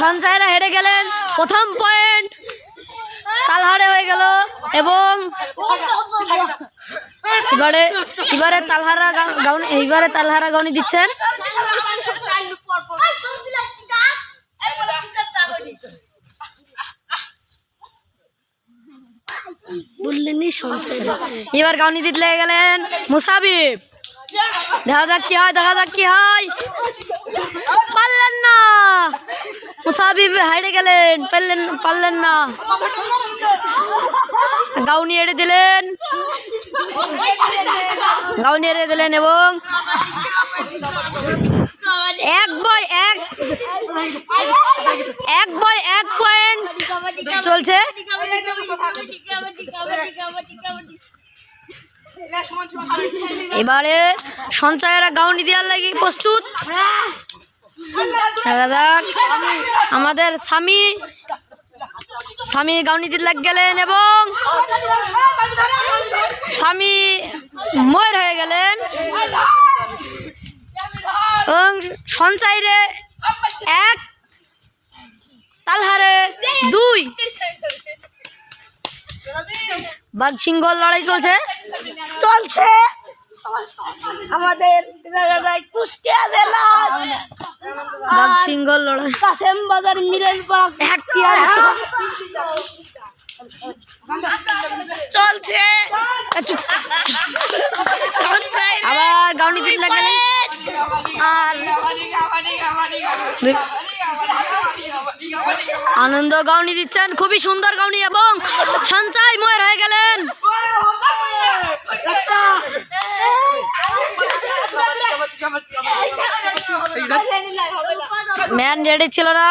সঞ্চয়রা হেরে গেলেন। প্রথম পয়েন্ট তালহারে হয়ে গেল এবং এবারে এবারে তালহারা গাউনি এবারে তালহারা গাউনি দিচ্ছেন। এবার গাউনি দিতে লেগে গেলেন মুসাবিব দেখা যাক কি হয় দেখা যাক কি হয়। মুসাবিব হাইড়ে গেলেন, পারলেন পারলেন না। গাউনি এড়ে দিলেন। গাউনি এড়ে দিলেন এবং এক বয় এক এক বয় এক পয়েন্ট চলছে। এবারে সঞ্চয়েরা গাউনি দেওয়ার লাগি প্রস্তুত। আমাদের স্বামী স্বামী গাউনি দিতে লাগ গেলেন এবং স্বামী ময়ের হয়ে গেলেন। এবং সঞ্চয়রে এক, তালহারে দুই। বাঘ সিংহর লড়াই চলছে। চলছে। আমাদের বাঘ সিংহর লড়াই। কাসেম বাজার বাগ চলছে। আবার গাউনি দিতে লাগলেন আর আনন্দ গাউনি দিচ্ছেন। খুবই সুন্দর গাউনি এবং সঞ্চয় ময়ের হয়ে গেলেন। ম্যান রেডি ছিল না।